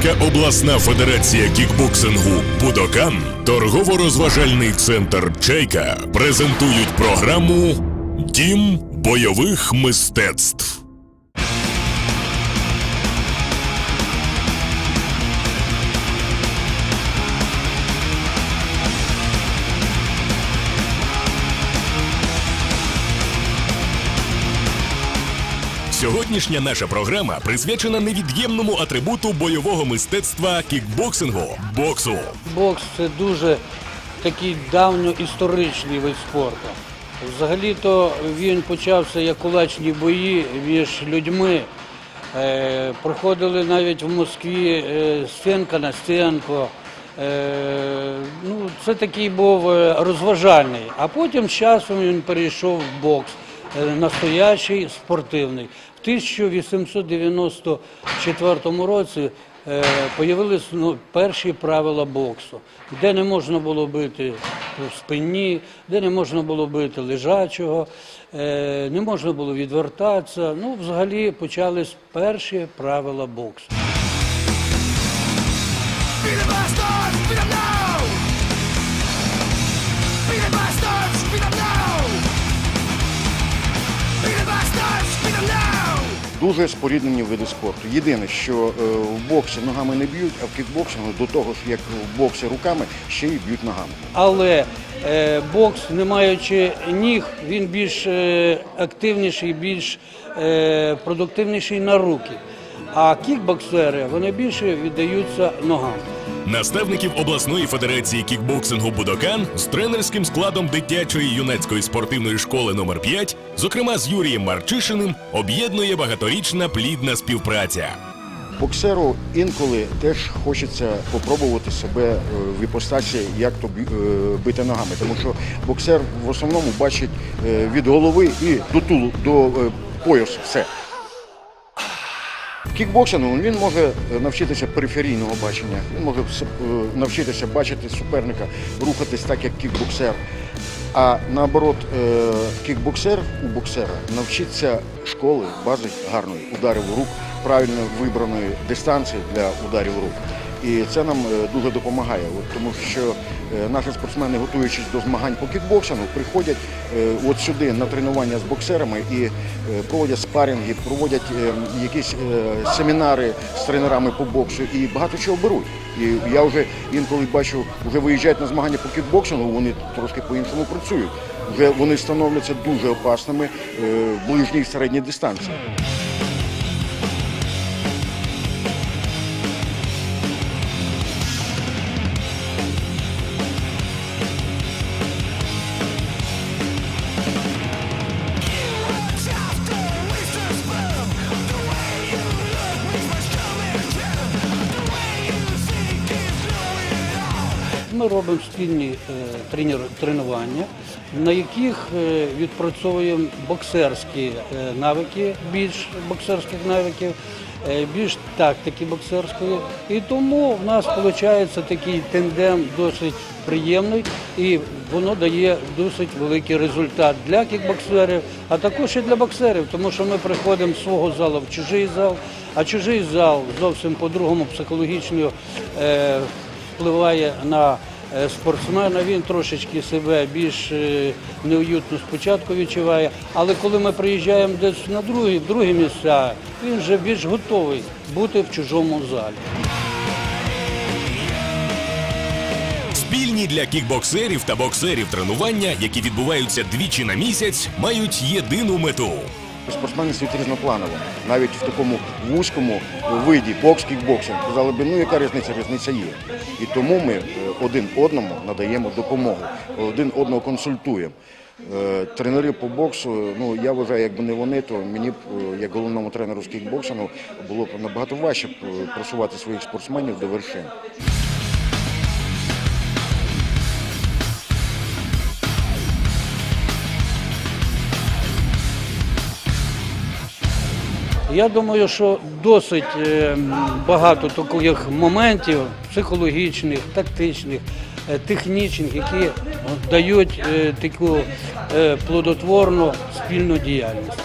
Рівненська обласна федерація кікбоксингу Будокан, торгово-розважальний центр Чайка презентують програму Дім бойових мистецтв. Сьогоднішня наша програма присвячена невід'ємному атрибуту бойового мистецтва кікбоксингу боксу. Бокс це дуже такий давньоісторичний вид спорту. Взагалі-то він почався як кулачні бої між людьми. Е, проходили навіть в Москві е, на стінку. Е, ну, це такий був е, розважальний. А потім часом він перейшов в бокс, настоящий спортивний. В 1894 році е, появились ну, перші правила боксу, де не можна було бити в спині, де не можна було бити лежачого, е, не можна було відвертатися. Ну, взагалі почались перші правила боксу. Дуже споріднені види спорту. Єдине, що е, в боксі ногами не б'ють, а в кікбоксингу до того ж, як в боксі руками, ще й б'ють ногами. Але е, бокс, не маючи ніг, він більш е, активніший, більш продуктивніший на руки. А кікбоксери вони більше віддаються ногам. Наставників обласної федерації кікбоксингу Будокан з тренерським складом дитячої юнацької спортивної школи номер 5 зокрема з Юрієм Марчишиним, об'єднує багаторічна плідна співпраця. Боксеру інколи теж хочеться попробувати себе е, в іпостасі, як то е, бити ногами. Тому що боксер в основному бачить е, від голови і до тулу, до поясу все. Кікбоксингу він може е, навчитися периферійного бачення, він може е, навчитися бачити суперника, рухатись так, як кікбоксер. А наоборот, е, кікбоксер у боксера навчиться школи, бази гарної ударів рук, правильно вибраної дистанції для ударів рук. І це нам дуже допомагає, тому що наші спортсмени, готуючись до змагань по кікбоксингу, приходять е, от сюди на тренування з боксерами і е, проводять спарінги, проводять е, якісь е, семінари з тренерами по боксу і багато чого беруть. І я вже інколи бачу, вже виїжджають на змагання по кікбоксингу, вони трошки по-іншому працюють. Вже вони становляться дуже опасними е, в ближній і середній дистанції. Ми робимо спільні е, тренування, на яких е, відпрацьовуємо боксерські е, навики, більш боксерських навиків, більш тактики боксерської. І тому в нас виходить такий тендем досить приємний і воно дає досить великий результат для кікбоксерів, а також і для боксерів, тому що ми приходимо з свого залу в чужий зал, а чужий зал зовсім по-другому психологічно впливає на спортсмена, він трошечки себе більш е, неуютно спочатку відчуває, але коли ми приїжджаємо десь на другі, в другі місця, він вже більш готовий бути в чужому залі. Спільні для кікбоксерів та боксерів тренування, які відбуваються двічі на місяць, мають єдину мету. Спортсмени світ різнопланово, навіть в такому вузькому виді бокс кікбоксинг казали би, ну яка різниця? Різниця є. І тому ми е, один одному надаємо допомогу, один одного консультуємо. Е, Тренери по боксу, ну я вважаю, якби не вони, то мені б, е, як головному тренеру з кікбоксингу, було б набагато важче е, просувати своїх спортсменів до вершин. Я думаю, що досить е, багато таких моментів психологічних, тактичних, е, технічних, які дають е, таку плодотворну спільну діяльність.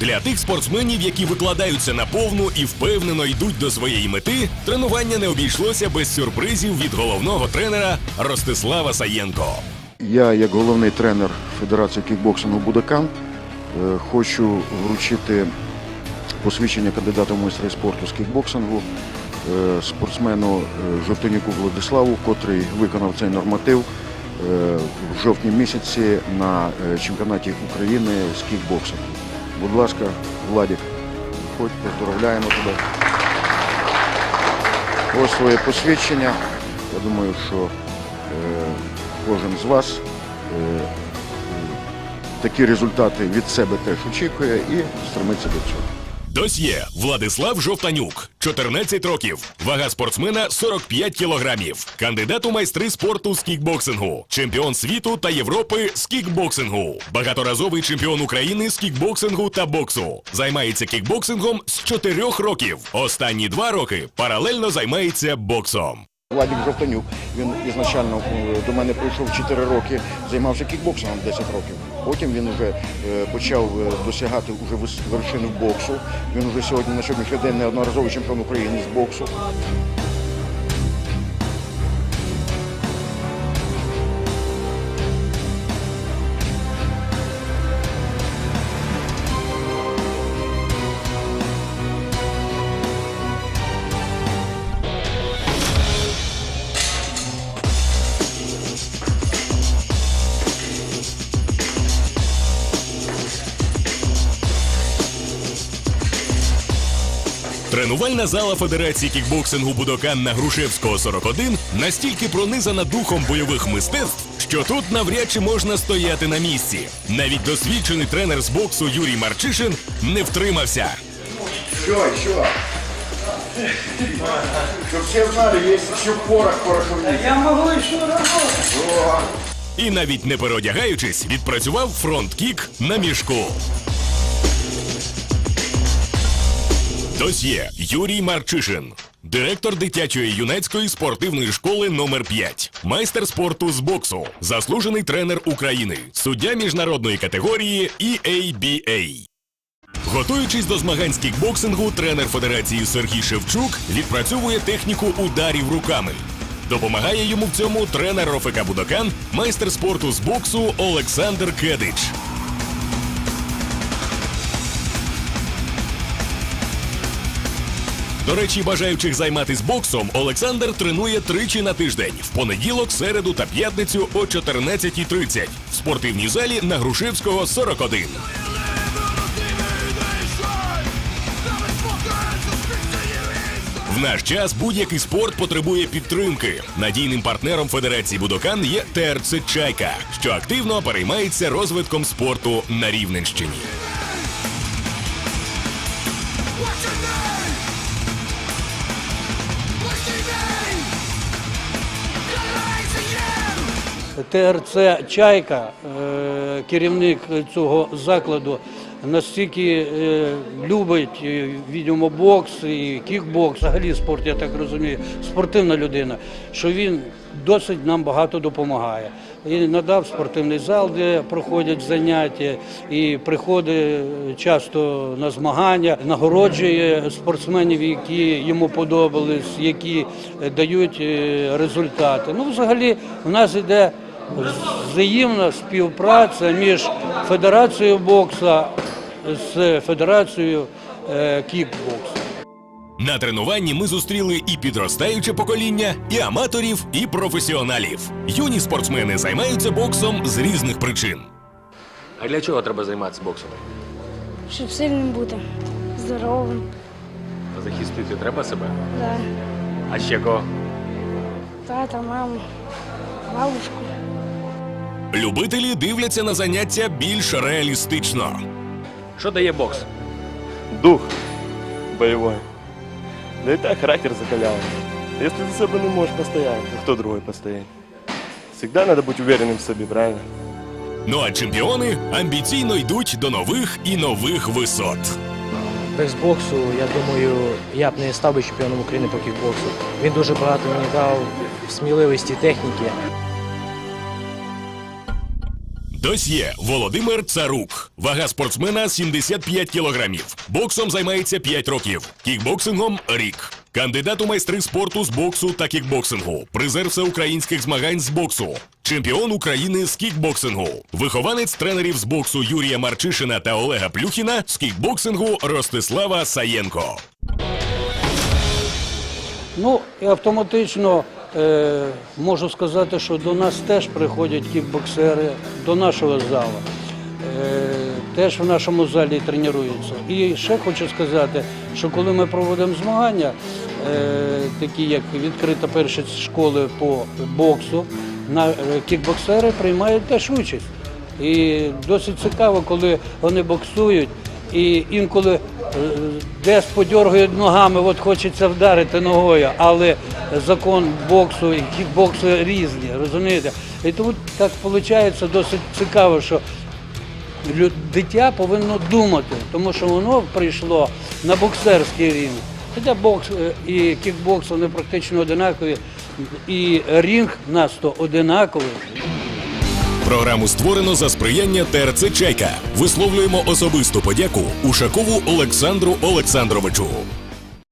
Для тих спортсменів, які викладаються на повну і впевнено йдуть до своєї мети, тренування не обійшлося без сюрпризів від головного тренера Ростислава Саєнко. Я, як головний тренер Федерації кікбоксингу Будакан, хочу вручити посвідчення кандидата в майстри спорту з кікбоксингу е, спортсмену е, Владиславу, котрий виконав цей норматив е, в жовтні місяці на чемпіонаті України з кікбоксингу. Будь ласка, Владик, виходь, поздоровляємо тебе. Ось своє посвідчення. Я думаю, що кожен з вас такі результати від себе теж очікує і стремиться до цього. Досьє Владислав Жовтанюк, 14 років, вага спортсмена 45 кілограмів, кандидат у майстри спорту з кікбоксингу, чемпіон світу та Європи з кікбоксингу, багаторазовий чемпіон України з кікбоксингу та боксу. Займається кікбоксингом з 4 років. Останні два роки паралельно займається боксом. Владик Жовтанюк, він ізначально е, до мене прийшов 4 роки, займався кікбоксингом 10 років. Потім він вже е, почав е, досягати уже вершини боксу. Він вже сьогодні на сьогоднішній день неодноразовий чемпіон України з боксу. Тренувальна зала Федерації кікбоксингу Будокан на Грушевського 41 настільки пронизана духом бойових мистецтв, що тут навряд чи можна стояти на місці. Навіть досвідчений тренер з боксу Юрій Марчишин не втримався. Що, що? Щоб всі знали, є ще порох пороховий. Я можу ще роботи. І навіть не переодягаючись, відпрацював фронт-кік на мішку. Досьє Юрій Марчишин, директор дитячої юнацької спортивної школи номер 5 майстер спорту з боксу, заслужений тренер України, суддя міжнародної категорії EABA. Готуючись до змагань з кікбоксингу, тренер Федерації Сергій Шевчук відпрацьовує техніку ударів руками. Допомагає йому в цьому тренер РОФК Будокан, майстер спорту з боксу Олександр Кедич. До речі, бажаючих займатися боксом Олександр тренує тричі на тиждень в понеділок, середу та п'ятницю о 14.30 в спортивній залі на Грушевського 41. В наш час будь-який спорт потребує підтримки. Надійним партнером Федерації Будокан є ТРЦ Чайка, що активно переймається розвитком спорту на Рівненщині. ТРЦ Чайка, е, керівник цього закладу, настільки е, любить е, відомо бокс і кікбокс, взагалі спорт, я так розумію, спортивна людина, що він досить нам багато допомагає. І надав спортивний зал, де проходять заняття, і приходить часто на змагання, нагороджує спортсменів, які йому подобались, які дають результати. Ну, взагалі, в нас іде взаємна співпраця між Федерацією боксу з Федерацією е, кікбоксу. На тренуванні ми зустріли і підростаюче покоління, і аматорів, і професіоналів. Юні спортсмени займаються боксом з різних причин. А для чого треба займатися боксом? Щоб сильним бути, здоровим, Захистити треба себе? да. А ще кого? тата, маму, бабушку. Любителі дивляться на заняття більш реалістично. Що дає бокс? Дух боевой. Да и так характер закаляет. Если ты себе не можешь постоять, то кто другой постоит? Всегда надо быть уверенным в себе, правильно? Ну а чемпіони амбіційно йдуть до нових і нових висот. Без боксу, я думаю, я б не став би чемпіоном України по кікбоксу. Він дуже багато мені дав сміливості, техніки. Досьє Володимир Царук. Вага спортсмена 75 кілограмів. Боксом займається 5 років. Кікбоксингом рік. Кандидат у майстри спорту з боксу та кікбоксингу. Призер всеукраїнських змагань з боксу. Чемпіон України з кікбоксингу. Вихованець тренерів з боксу Юрія Марчишина та Олега Плюхіна з кікбоксингу Ростислава Саєнко. Ну і автоматично е, можу сказати, що до нас теж приходять кікбоксери до нашого залу. Е, теж в нашому залі тренуються. І ще хочу сказати, що коли ми проводимо змагання, е, такі як відкрита перша школи по боксу, на, кікбоксери приймають теж участь. І досить цікаво, коли вони боксують, і інколи десь подьоргують ногами, от хочеться вдарити ногою, але закон боксу і кікбоксу різні, розумієте? І тому так виходить досить цікаво, що дитя повинно думати, тому що воно прийшло на боксерський рівень. Хоча бокс е, і кікбокс вони практично одинакові, і рінг нас то одинаковий. Програму створено за сприяння ТРЦ Чайка. Висловлюємо особисту подяку Ушакову Олександру Олександровичу.